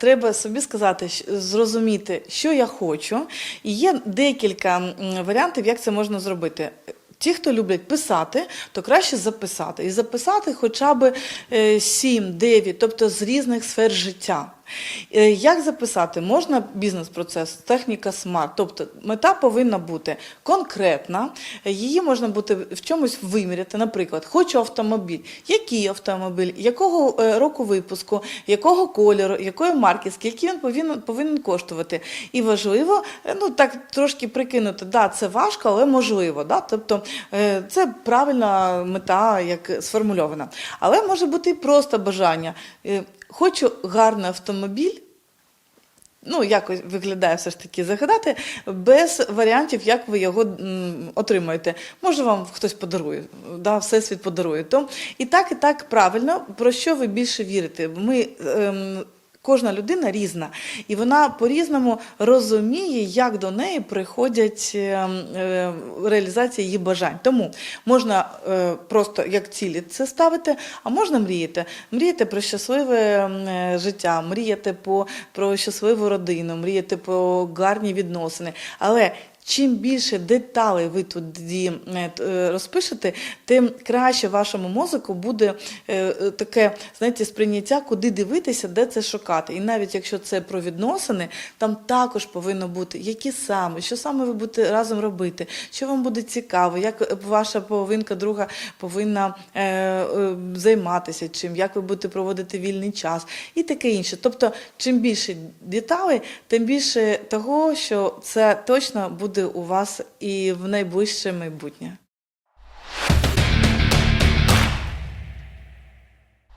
треба собі сказати, зрозуміти, що я хочу. І є декілька варіантів, як це можна зробити. Ті, хто люблять писати, то краще записати. І записати хоча б 7-9, тобто з різних сфер життя. Е, Як записати? Можна бізнес-процес, техніка смарт. Тобто мета повинна бути конкретна, її можна бути в чомусь виміряти. Наприклад, хочу автомобіль. Який автомобіль, якого е, року випуску, якого кольору, якої марки, скільки він повинен, повинен коштувати. І важливо, е, ну так трошки прикинути, да, це важко, але можливо. Да? Тобто це правильна мета, як сформульована. Але може бути і просто бажання. Хочу гарний автомобіль. Ну, якось виглядає все ж таки загадати, без варіантів, як ви його м, отримаєте. Може, вам хтось подарує, да, всесвіт подарує. То і так, і так правильно, про що ви більше вірите? Ми, ем, кожна людина різна, і вона по-різному розуміє, як до неї приходять ем, е, реалізація її бажань. Тому можна е, просто як цілі це ставити, а можна мріяти. Мріяти про щасливе е, життя, мріяти про щасливу родину, мріяти про гарні відносини. Але Чим більше деталей ви тоді е, е, розпишете, тим краще вашому мозку буде е, таке, знаєте, сприйняття, куди дивитися, де це шукати. І навіть якщо це про відносини, там також повинно бути, які саме, що саме ви будете разом робити, що вам буде цікаво, як ваша половинка друга повинна займатися чим, як ви будете проводити вільний час і таке інше. Тобто, чим більше деталей, тим більше того, що це точно буде у вас і в найближче майбутнє.